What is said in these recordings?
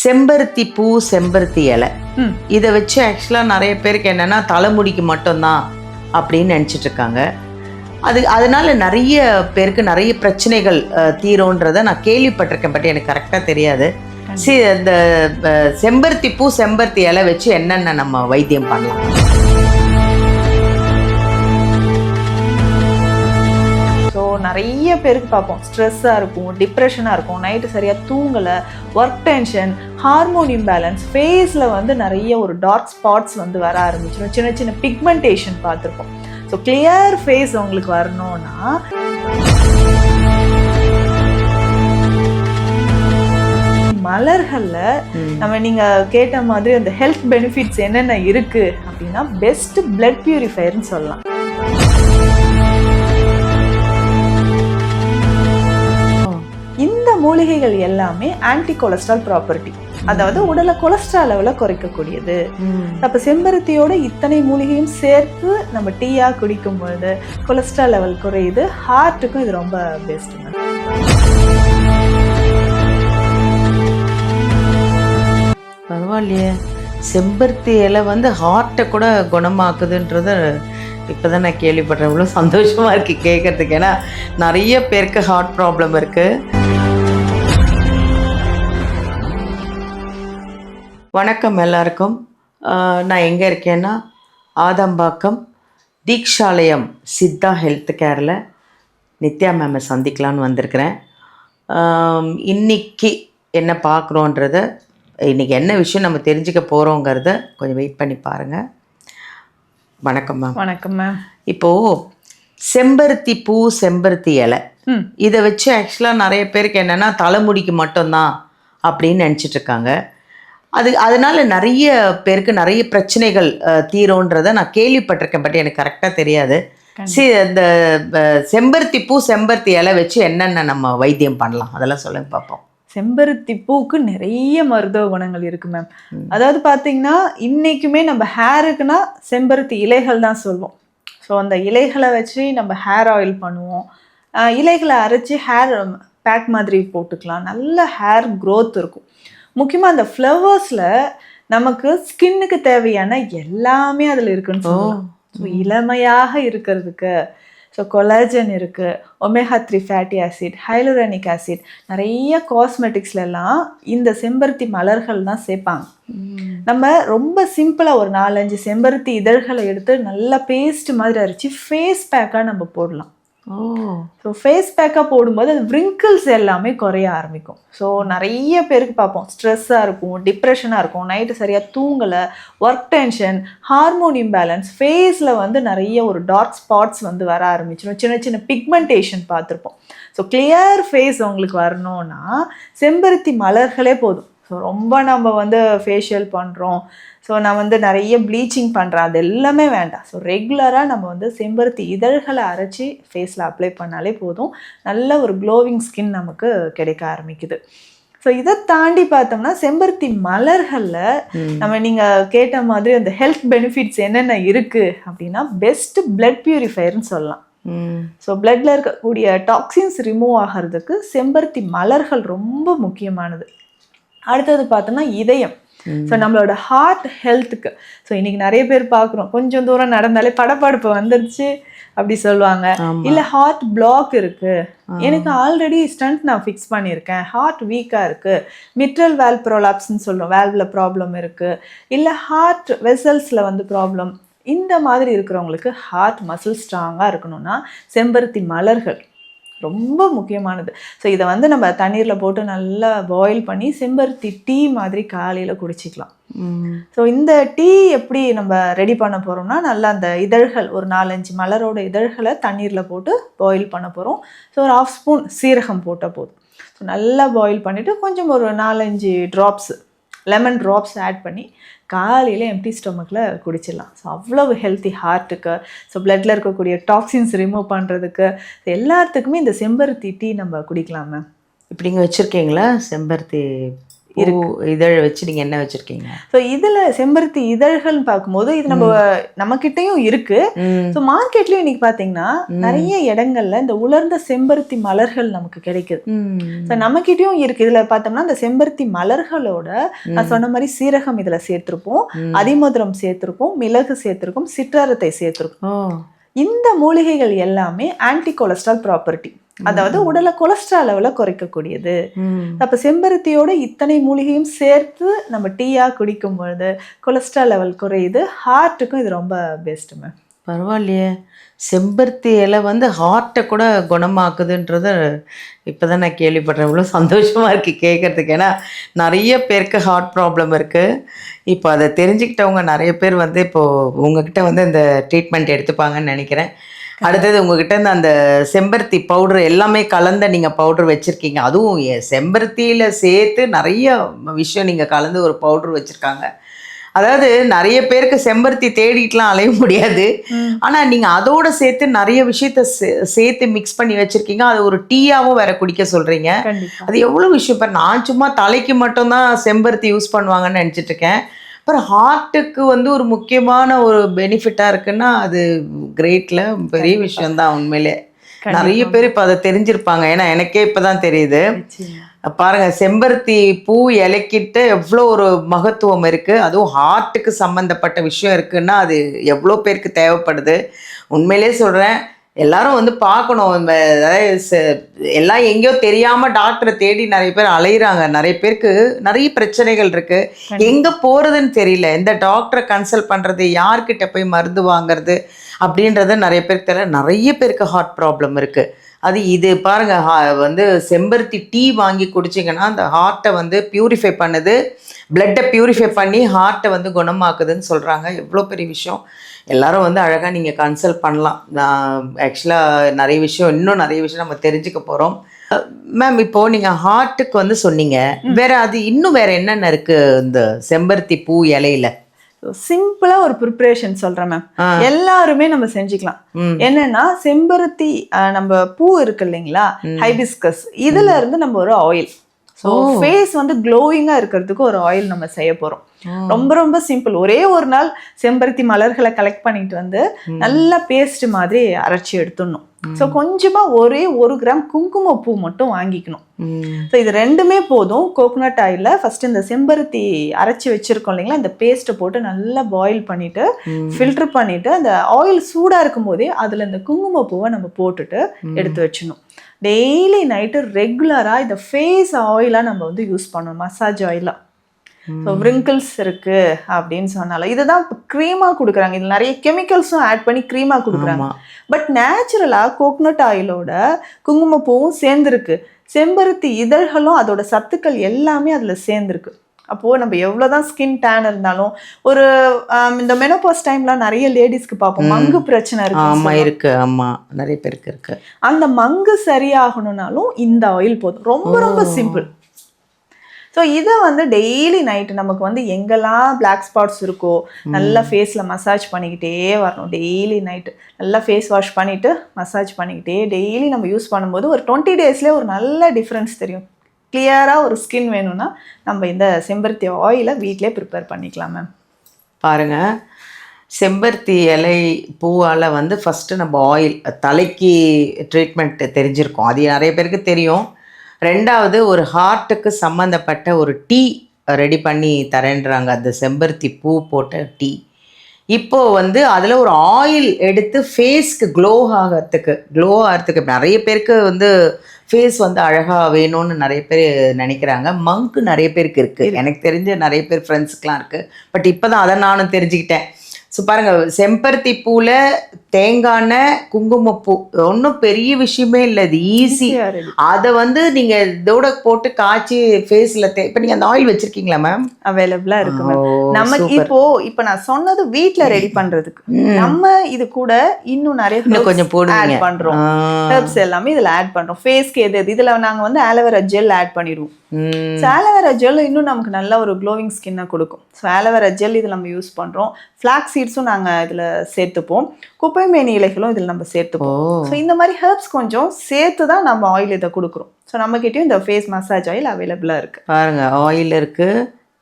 செம்பருத்தி பூ செம்பருத்தி இலை. இதை வச்சு ஆக்சுவலாக நிறைய பேருக்கு என்னென்னா தலைமுடிக்கு மட்டும்தான் அப்படின்னு நினச்சிட்டு இருக்காங்க. அது அதனால நிறைய பேருக்கு நிறைய பிரச்சனைகள் தீரும்ன்றதை நான் கேள்விப்பட்டிருக்கேன் பட் எனக்கு கரெக்டாக தெரியாது. சி இந்த செம்பருத்தி பூ செம்பருத்தி இலை வச்சு என்னென்ன நம்ம வைத்தியம் பண்ணலாம்? நிறைய பேருக்கு பார்ப்போம். ஸ்ட்ரெஸ்ஸாக இருக்கும் டிப்ரெஷனாக இருக்கும். நைட்டு சரியாக தூங்கலை ஒர்க் டென்ஷன் ஹார்மோன் இம்பேலன்ஸ் ஃபேஸில் வந்து நிறைய ஒரு டார்க் ஸ்பாட்ஸ் வந்து வர ஆரம்பிச்சிடும் சின்ன சின்ன பிக்மெண்டேஷன் பார்த்துருப்போம். ஸோ கிளியர் ஃபேஸ் உங்களுக்கு வரணும்னா மலர்களில். நம்ம நீங்கள் கேட்ட மாதிரி அந்த ஹெல்த் பெனிஃபிட்ஸ் என்னென்ன இருக்குது அப்படின்னா பெஸ்ட் பிளட் பியூரிஃபயர்னு சொல்லலாம். மூலிகைகள் எல்லாமே ஆன்டி கொலஸ்ட்ரால் ப்ராப்பர்ட்டி அதாவது உடலை கொலஸ்ட்ரால் லெவலை குறைக்கக்கூடியது. அப்போ செம்பருத்தியோட இத்தனை மூலிகையும் சேர்த்து நம்ம டீயா குடிக்கும் பொழுது கொலஸ்ட்ரால் லெவல் குறையுது. ஹார்ட்டுக்கும் இது ரொம்ப பெஸ்ட்டுங்க பரவாயில்லையே. செம்பருத்தி இலை வந்து ஹார்ட்டை கூட குணமாக்குதுன்றத இப்போ தான் நான் கேள்விப்படுறேன் இவ்வளோ சந்தோஷமாக இருக்குது கேட்குறதுக்கு. ஏன்னா நிறைய பேருக்கு ஹார்ட் ப்ராப்ளம் இருக்குது வணக்கம் எல்லாருக்கும். நான் எங்கே இருக்கேன்னா ஆதம்பாக்கம் தீக்ஷாலயம் சித்தா ஹெல்த் கேரில் நித்யா மேமை சந்திக்கலான்னு வந்திருக்கிறேன். ஆம், இன்னைக்கு என்ன பார்க்குறோன்றத இன்னைக்கு என்ன விஷயம் நம்ம தெரிஞ்சுக்க போகிறோங்கிறத கொஞ்சம் வெயிட் பண்ணி பாருங்கள் வணக்கம் மேம். வணக்கம் மேம். இப்போது செம்பருத்தி பூ செம்பருத்தி இலை. இதை வச்சு ஆக்சுவலாக நிறைய பேருக்கு என்னென்னா தலைமுடிக்கு மட்டும்தான் அப்படின்னு நினச்சிட்டு இருக்காங்க. அது அதனால நிறைய பேருக்கு நிறைய பிரச்சனைகள் தீரும்ன்றதை நான் கேள்விப்பட்டிருக்கேன் பட் எனக்கு கரெக்டாக தெரியாது. சி இந்த செம்பருத்தி பூ செம்பருத்தி இலை வச்சு என்னென்ன நம்ம வைத்தியம் பண்ணலாம்? அதெல்லாம் சொல்லுங்க பார்ப்போம் செம்பருத்தி பூக்கு நிறைய மருத்துவ குணங்கள் இருக்கு மேம் அதாவது பார்த்தீங்கன்னா இன்னைக்குமே நம்ம ஹேருக்குன்னா செம்பருத்தி இலைகள் தான் சொல்லுவோம் ஸோ அந்த இலைகளை வச்சு நம்ம ஹேர் ஆயில் பண்ணுவோம். இலைகளை அரைச்சி ஹேர் பேக் மாதிரி போட்டுக்கலாம். நல்ல ஹேர் growth இருக்கும். முக்கியமாக அந்த ஃப்ளவர்ஸில் நமக்கு ஸ்கின்னுக்கு தேவையான எல்லாமே அதில் இருக்குன்னு சொல்லலாம். ஸோ இளமையாக இருக்கிறதுக்கு ஸோ கொலாஜன் இருக்குது omega three fatty acid hyaluronic acid நிறைய காஸ்மெட்டிக்ஸ்லலாம் இந்த செம்பருத்தி மலர்கள் தான் சேர்ப்பாங்க. நம்ம ரொம்ப சிம்பிளாக ஒரு நாலஞ்சு செம்பருத்தி இதழ்களை எடுத்து நல்லா பேஸ்ட் மாதிரி அரைச்சி ஃபேஸ் பேக்காக நம்ம போடலாம். ஸோ ஃபேஸ் பேக்காக போடும்போது அது wrinkles எல்லாமே குறைய ஆரம்பிக்கும். ஸோ நிறைய பேருக்கு பார்ப்போம். ஸ்ட்ரெஸ்ஸாக இருக்கும் டிப்ரெஷனாக இருக்கும். நைட்டு சரியாக தூங்கலை ஒர்க் டென்ஷன் ஹார்மோன் இம்பேலன்ஸ் ஃபேஸில் வந்து நிறைய ஒரு டார்க் ஸ்பாட்ஸ் வந்து வர ஆரம்பிச்சிடும் சின்ன சின்ன பிக்மெண்டேஷன் பார்த்துருப்போம். ஸோ கிளியர் ஃபேஸ் உங்களுக்கு வரணும்னா செம்பருத்தி மலர்களே போதும். ஸோ ரொம்ப நம்ம வந்து ஃபேஷியல் பண்ணுறோம் ஸோ நான் வந்து நிறைய ப்ளீச்சிங் பண்ணுறேன் அது எல்லாமே வேண்டாம். ஸோ ரெகுலராக நம்ம வந்து செம்பருத்தி இதழ்களை அரைச்சி ஃபேஸில் அப்ளை பண்ணாலே போதும். நல்ல ஒரு க்ளோவிங் ஸ்கின் நமக்கு கிடைக்க ஆரம்பிக்குது. ஸோ இதை தாண்டி பார்த்தோம்னா செம்பருத்தி மலர்களில் நம்ம நீங்கள் கேட்ட மாதிரி அந்த ஹெல்த் பெனிஃபிட்ஸ் என்னென்ன இருக்குது அப்படின்னா பெஸ்ட் பிளட் பியூரிஃபயர்னு சொல்லலாம். ஸோ பிளட்ல இருக்கக்கூடிய டாக்ஸின்ஸ் ரிமூவ் ஆகிறதுக்கு செம்பருத்தி மலர்கள் ரொம்ப முக்கியமானது. அடுத்தது பார்த்தோம்னா இதயம். ஸோ நம்மளோட ஹார்ட் ஹெல்த்துக்கு ஸோ இன்னைக்கு நிறைய பேர் பார்க்குறோம். கொஞ்சம் தூரம் நடந்தாலே படப்படப்பு வந்துருச்சு அப்படி சொல்லுவாங்க. இல்லை ஹார்ட் பிளாக் இருக்கு. எனக்கு ஆல்ரெடி ஸ்டண்ட் நான் ஃபிக்ஸ் பண்ணியிருக்கேன். ஹார்ட் வீக்காக இருக்கு. மிட்ரல் வேல் ப்ரோலாப்ஸ்ன்னு சொல்லுவோம் வேல்வில் ப்ராப்ளம் இருக்கு. இல்லை ஹார்ட் வெசல்ஸில் வந்து ப்ராப்ளம் இந்த மாதிரி இருக்கிறவங்களுக்கு ஹார்ட் மசில் ஸ்ட்ராங்காக இருக்கணும்னா செம்பருத்தி மலர்கள். ரொம்ப முக்கியமானது. ஸோ இதை வந்து நம்ம தண்ணீரில் போட்டு நல்லா பாயில் பண்ணி செம்பருத்தி டீ மாதிரி காலையில் குடிச்சிக்கலாம். ஸோ இந்த டீ எப்படி நம்ம ரெடி பண்ண போகிறோம்னா நல்லா அந்த இதழ்கள் ஒரு நாலஞ்சு மலரோட இதழ்களை தண்ணீரில் போட்டு பாயில் பண்ண போகிறோம் ஸோ ஒரு ஆஃப் ஸ்பூன் சீரகம் போட்டால் போதும். ஸோ நல்லா பாயில் பண்ணிவிட்டு கொஞ்சம் ஒரு நாலஞ்சு ட்ராப்ஸ் லெமன் ட்ராப்ஸ் ஆட் பண்ணி காலையில் எம்டி ஸ்டொமக்கில் குடிச்சிடலாம். ஸோ அவ்வளவு ஹெல்த்தி ஹார்ட்டுக்கு ஸோ பிளட்டில் இருக்கக்கூடிய டாக்ஸின்ஸ் ரிமூவ் பண்ணுறதுக்கு எல்லாத்துக்குமே இந்த செம்பருத்தி டீ நம்ம குடிக்கலாம் மேம் இப்படிங்க வச்சுருக்கீங்களா? செம்பருத்தி இதழ் வச்சு நீங்க என்ன வச்சிருக்கீங்க? ஸோ இதுல செம்பருத்தி இதழ்கள்னு பார்க்கும்போது இது நம்ம நம்ம கிட்டயும் இருக்கு. ஸோ மார்க்கெட்லயும் இன்னைக்கு பாத்தீங்கன்னா நிறைய இடங்கள்ல இந்த உலர்ந்த செம்பருத்தி மலர்கள் நமக்கு கிடைக்குது. ஸோ நம்மகிட்டயும் இருக்கு. இதுல பார்த்தோம்னா இந்த செம்பருத்தி மலர்களோட நான் சொன்ன மாதிரி சீரகம் இதுல சேர்த்திருப்போம். அதிமதுரம் சேர்த்திருப்போம். மிளகு சேர்த்திருக்கோம். சிற்றரத்தை சேர்த்திருப்போம் ஓ. இந்த மூலிகைகள் எல்லாமே ஆன்டி கொலஸ்ட்ரால் ப்ராப்பர்ட்டி அதாவது உடலை கொலஸ்ட்ரால் லெவலை குறைக்கக்கூடியது. அப்ப செம்பருத்தியோட இத்தனை மூலிகையும் சேர்த்து நம்ம டீயா குடிக்கும் பொழுது கொலஸ்ட்ரால் லெவல் குறையுது. ஹார்ட்டுக்கும் இது ரொம்ப பெஸ்ட் மேம் பரவாயில்லையே. செம்பருத்தி இலை வந்து ஹார்ட்டை கூட குணமாக்குதுன்றத இப்போ தான் நான் கேள்விப்படுறேன் இவ்வளோ சந்தோஷமாக இருக்குது கேட்குறதுக்கு. ஏன்னா நிறைய பேருக்கு ஹார்ட் ப்ராப்ளம் இருக்குது இப்போ அதை தெரிஞ்சுக்கிட்டவங்க நிறைய பேர் வந்து இப்போது உங்ககிட்ட வந்து இந்த ட்ரீட்மெண்ட் எடுத்துப்பாங்கன்னு நினைக்கிறேன். அடுத்தது உங்ககிட்ட இருந்து அந்த செம்பருத்தி பவுடர் எல்லாமே கலந்த நீங்கள் பவுடர் வச்சுருக்கீங்க. அதுவும் செம்பருத்தியில் சேர்த்து நிறைய விஷயம் நீங்கள் கலந்து ஒரு பவுடர் வச்சுருக்காங்க. அதாவது நிறைய பேருக்கு செம்பருத்தி தேடிட்டுலாம் அலைய முடியாது. ஆனால் நீங்கள் அதோட சேர்த்து நிறைய விஷயத்த சே- சேர்த்து மிக்ஸ் பண்ணி வச்சுருக்கீங்க. அது ஒரு டீயாவும் வேற குடிக்க சொல்கிறீங்க அது எவ்வளோ விஷயம் இப்போ நான் சும்மா தலைக்கு மட்டும்தான் செம்பருத்தி யூஸ் பண்ணுவாங்கன்னு நினச்சிட்டு இருக்கேன். அப்புறம் ஹார்ட்டுக்கு வந்து ஒரு முக்கியமான ஒரு பெனிஃபிட்டாக இருக்குன்னா அது கிரேட்டில் பெரிய விஷயம்தான் உண்மையிலே. நிறைய பேர் இப்போ அதை தெரிஞ்சிருப்பாங்க. ஏன்னா எனக்கே இப்போ தான் தெரியுது. பாருங்க செம்பருத்தி பூ இலைக்கிட்ட எவ்வளோ ஒரு மகத்துவம் இருக்கு. அதுவும் ஹார்ட்டுக்கு சம்மந்தப்பட்ட விஷயம் இருக்குன்னா அது எவ்வளோ பேருக்கு தேவைப்படுது. உண்மையிலே சொல்றேன் எல்லாரும் வந்து பார்க்கணும். இந்த எல்லாம் எங்கேயோ தெரியாம டாக்டரை தேடி நிறைய பேர் அலையிறாங்க. நிறைய பேருக்கு நிறைய பிரச்சனைகள் இருக்கு. எங்க போறதுன்னு தெரியல. எந்த டாக்டரை கன்சல்ட் பண்றது யார்கிட்ட போய் மருந்து வாங்குறது அப்படின்றது நிறைய பேருக்கு தெரியல. நிறைய பேருக்கு ஹார்ட் ப்ராப்ளம் இருக்கு. அது இது பாருங்க ஹா- வந்து செம்பருத்தி டீ வாங்கி குடிச்சிங்கன்னா அந்த ஹார்ட்டை வந்து பியூரிஃபை பண்ணுது. பிளட்டை பியூரிஃபை பண்ணி ஹார்ட்டை வந்து குணமாக்குதுன்னு சொல்கிறாங்க எவ்வளோ பெரிய விஷயம். எல்லாரும் வந்து அழகாக நீங்கள் கன்சல்ட் பண்ணலாம். நான் ஆக்சுவலாக நிறைய விஷயம் இன்னும் நிறைய விஷயம் நம்ம தெரிஞ்சுக்க போகிறோம் மேம் இப்போ நீங்கள் ஹார்ட்டுக்கு வந்து சொன்னீங்க. வேற அது இன்னும் வேற என்னென்ன இருக்கு? இந்த செம்பருத்தி பூ இலையில. சிம்பிளா ஒரு ப்ரிப்பரேஷன் சொல்றேன் மேம். எல்லாருமே நம்ம செஞ்சுக்கலாம். என்னன்னா செம்பருத்தி நம்ம பூ இருக்கு இல்லைங்களா? ஹைபிஸ்கஸ் இதுல இருந்து நம்ம ஒரு ஆயில் ஸோ ஃபேஸ் வந்து க்ளோயிங்கா இருக்கிறதுக்கு ஒரு ஆயில் நம்ம செய்ய போறோம். ரொம்ப ரொம்ப சிம்பிள் ஒரே ஒரு நாள் செம்பருத்தி மலர்களை கலெக்ட் பண்ணிட்டு வந்து நல்லா பேஸ்ட் மாதிரி அரைச்சி எடுத்துடணும். ஸோ கொஞ்சமா ஒரே ஒரு கிராம் குங்கும பூ மட்டும் வாங்கிக்கணும். ஸோ இது ரெண்டுமே போதும். கோகோனட் ஆயிலில் ஃபர்ஸ்ட் இந்த செம்பருத்தி அரைச்சி வச்சிருக்கோம் இல்லைங்களா? இந்த பேஸ்ட்டை போட்டு நல்லா பாயில் பண்ணிட்டு ஃபில்டர் பண்ணிட்டு அந்த ஆயில் சூடா இருக்கும் போதே அதுல இந்த குங்கும பூவை நம்ம போட்டுட்டு எடுத்து வச்சிடணும். டெய்லி நைட்டு ரெகுலரா இந்த ஃபேஸ் ஆயிலா நம்ம வந்து யூஸ் பண்ணணும். மசாஜ் ஆயிலா ஸோ wrinkles இருக்கு அப்படின்னு சொன்னாலும் இதுதான் க்ரீமா கொடுக்குறாங்க. இதுல நிறைய கெமிக்கல்ஸும் ஆட் பண்ணி க்ரீமா கொடுக்குறாங்க. பட் நேச்சுரலா கோகனட் ஆயிலோட குங்குமப்பூவும் சேர்ந்துருக்கு. செம்பருத்தி இதழ்களும் அதோட சத்துக்கள் எல்லாமே அதுல சேர்ந்துருக்கு. அப்போ நம்ம எவ்வளவுதான் ஸ்கின் டேன் இருந்தாலும் ஒரு இந்த மெனோபாஸ் டைம்ல நிறைய லேடிஸ்க்கு பார்ப்போம். மங்கு பிரச்சனை இருக்கு ஆமா இருக்கு. ஆமா நிறைய பேருக்கு இருக்கு. அந்த மங்கு சரியாகணும்னாலும் இந்த ஆயில் போதும். ரொம்ப ரொம்ப சிம்பிள் ஸோ இதை வந்து டெய்லி நைட்டு நமக்கு வந்து எங்கெல்லாம் பிளாக் ஸ்பாட்ஸ் இருக்கோ நல்லா ஃபேஸில் மசாஜ் பண்ணிக்கிட்டே வரணும். டெய்லி நைட்டு நல்லா ஃபேஸ் வாஷ் பண்ணிவிட்டு மசாஜ் பண்ணிக்கிட்டே டெய்லி நம்ம யூஸ் பண்ணும்போது ஒரு டுவெண்ட்டி டேஸ்லேயே ஒரு நல்ல டிஃப்ரென்ஸ் தெரியும். கிளியராக ஒரு ஸ்கின் வேணும்னா நம்ம இந்த செம்பருத்தி ஆயிலை வீட்டிலே ப்ரிப்பேர் பண்ணிக்கலாம் மேம் பாருங்க. செம்பருத்தி இலை பூவால் வந்து ஃபஸ்ட்டு நம்ம ஆயில் தலைக்கு ட்ரீட்மெண்ட் தெரிஞ்சிருக்கோம். அது நிறைய பேருக்கு தெரியும். ரெண்டாவது ஒரு ஹார்ட்டுக்கு சம்மந்தப்பட்ட ஒரு டீ ரெடி பண்ணி தரேன்றாங்க. அந்த செம்பருத்தி பூ போட்ட டீ. இப்போ வந்து அதில் ஒரு ஆயில் எடுத்து ஃபேஸ்க்கு க்ளோ ஆகிறதுக்கு க்ளோ ஆகிறதுக்கு நிறைய பேருக்கு வந்து ஃபேஸ் வந்து அழகாக வேணும்னு நிறைய பேர் நினைக்கிறாங்க. மங்க்கு நிறைய பேருக்கு இருக்குது எனக்கு தெரிஞ்ச நிறைய பேர் ஃப்ரெண்ட்ஸுக்கெலாம் இருக்குது பட் இப்போ தான் அதை நானும் தெரிஞ்சுக்கிட்டேன். ஸோ பாருங்கள் செம்பருத்தி பூவில் எண்ணெய் குங்குமப்பூ ஒன்றும் பெரிய விஷயமே இல்லை. இது ஈஸி. அதை வந்து நீங்கள் இதோட போட்டு காய்ச்சி ஃபேஸில் தே இப்போ நீங்கள் அந்த ஆயில் வச்சுருக்கீங்களா மேம் அவைலபிளா இருக்கு மேம் நமக்கு. இப்போ இப்போ நான் சொன்னது வீட்ல ரெடி பண்றதுக்கு. நம்ம இது கூட இன்னும் நிறைய இன்னும் கொஞ்சம் போடுவீங்க. ஆட் பண்றோம். ஆ. ஹெர்ப்ஸ் எல்லாமே இதுல ஆட் பண்றோம். ஃபேஸ்க்கு எது எது இதுல நாங்க வந்து ஆலோவேரா ஜெல் ஆட் பண்ணிடுவோம். ஸோ ஆலோவேரா ஜெல் இன்னும் நமக்கு நல்ல ஒரு க்ளோவிங் ஸ்கின்னை கொடுக்கும். ஸோ ஆலோவேரா ஜெல் இது நம்ம யூஸ் பண்ணுறோம் ஃப்ளாக் சீட்ஸும் நாங்கள் இதில் சேர்த்துப்போம். குப்பைமேனி இலைகளும் இதில் நம்ம சேர்த்துப்போம். ஸோ இந்த மாதிரி ஹெர்ப்ஸ் கொஞ்சம் சேர்த்து தான் நம்ம ஆயில் இதை கொடுக்குறோம். ஸோ நம்மக்கிட்டயும் இந்த ஃபேஸ் மசாஜ் ஆயில் அவைலபிளாக இருக்குது பாருங்க ஆயில் இருக்கு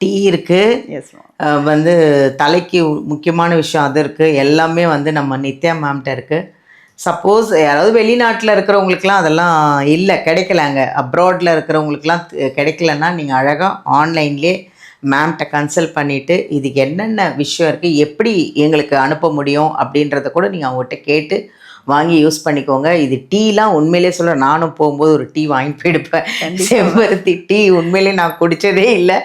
டீ இருக்கு. எஸ் மேம் அஹ் வந்து தலைக்கு முக்கியமான விஷயம் அது இருக்குது எல்லாமே வந்து நம்ம நித்யா மேம்கிட்ட இருக்குது சப்போஸ் யாராவது வெளிநாட்டில் இருக்கிறவங்களுக்குலாம் அதெல்லாம் இல்லை கிடைக்கலங்க. அப்ராடில் இருக்கிறவங்களுக்குலாம் கிடைக்கலன்னா நீங்கள் அழகாக ஆன்லைன்லேயே மேம்கிட்ட கன்சல்ட் பண்ணிவிட்டு இதுக்கு என்னென்ன விஷயம் இருக்குது எப்படி எங்களுக்கு அனுப்ப முடியும் அப்படின்றத கூட நீங்கள் அவங்ககிட்ட கேட்டு வாங்கி யூஸ் பண்ணிக்கோங்க. இது டீலாம் உண்மையிலே சொல்ல நானும் போகும்போது ஒரு டீ வாங்கி போயிடுப்பேன். செம்பருத்தி டீ உண்மையிலே நான் குடித்ததே இல்லை.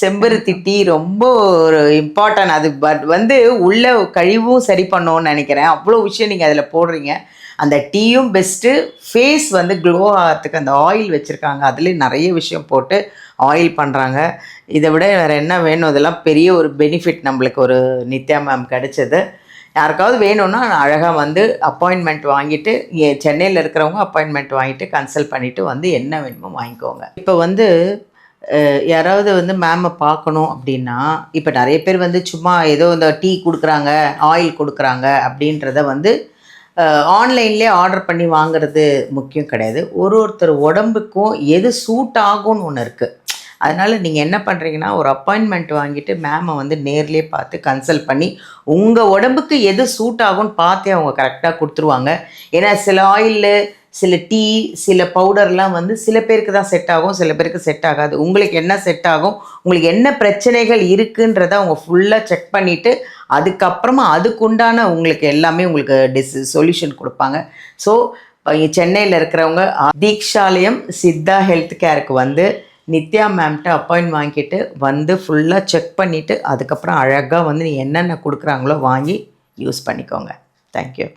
செம்பருத்தி டீ ரொம்ப ஒரு இம்பார்ட்டன்ட் அது பட் வந்து உள்ள கழிவும் சரி பண்ணோன்னு நினைக்கிறேன். அவ்வளோ விஷயம் நீங்கள் அதில் போடுறீங்க. அந்த டீயும் பெஸ்ட்டு ஃபேஸ் வந்து க்ளோ ஆகிறதுக்கு அந்த ஆயில் வச்சுருக்காங்க. அதுலேயும் நிறைய விஷயம் போட்டு ஆயில் பண்ணுறாங்க இதை விட வேறு என்ன வேணும்? இதெல்லாம் பெரிய ஒரு பெனிஃபிட் நம்மளுக்கு ஒரு நித்யா மேம் கிடைச்சது. யாருக்காவது வேணும்னா அழகாக வந்து அப்பாயின்மெண்ட் வாங்கிட்டு ஏ- சென்னையில் இருக்கிறவங்க அப்பாயின்மெண்ட் வாங்கிட்டு கன்சல்ட் பண்ணிவிட்டு வந்து என்ன வேணுமோ வாங்கிக்கோங்க. இப்போ வந்து யாராவது வந்து மேமை பார்க்கணும் அப்படின்னா இப்போ நிறைய பேர் வந்து சும்மா ஏதோ இந்த டீ கொடுக்குறாங்க ஆயில் கொடுக்குறாங்க அப்படின்றத வந்து ஆன்லைன்லேயே ஆர்டர் பண்ணி வாங்குறது முக்கியம் கிடையாது. ஒரு ஒருத்தர் உடம்புக்கும் எது சூட் ஆகும்னு ஒன்று இருக்குது அதனால் நீங்கள் என்ன பண்ணுறீங்கன்னா ஒரு அப்பாயின்மெண்ட் வாங்கிட்டு மேமை வந்து நேர்லேயே பார்த்து கன்சல்ட் பண்ணி உங்கள் உடம்புக்கு எது சூட் ஆகும்னு பார்த்தே அவங்க கரெக்டாக கொடுத்துருவாங்க. ஏன்னா சில ஆயிலு சில டீ சில பவுடர்லாம் வந்து சில பேருக்கு தான் செட் ஆகும் சில பேருக்கு செட் ஆகாது. உங்களுக்கு என்ன செட் ஆகும் உங்களுக்கு என்ன பிரச்சனைகள் இருக்குன்றத அவங்க ஃபுல்லாக செக் பண்ணிவிட்டு அதுக்கப்புறமா அதுக்குண்டான உங்களுக்கு எல்லாமே உங்களுக்கு டிஸ் சொல்யூஷன் கொடுப்பாங்க. ஸோ சென்னையில் இருக்கிறவங்க தீக்ஷாலயம் சித்தா ஹெல்த் கேருக்கு வந்து நித்யா மேம்கிட்ட அப்பாயின்ட் வாங்கிட்டு வந்து ஃபுல்லாக செக் பண்ணிவிட்டு அதுக்கப்புறம் அழகாக வந்து நீ என்னென்ன கொடுக்குறாங்களோ வாங்கி யூஸ் பண்ணிக்கோங்க. தேங்க்யூ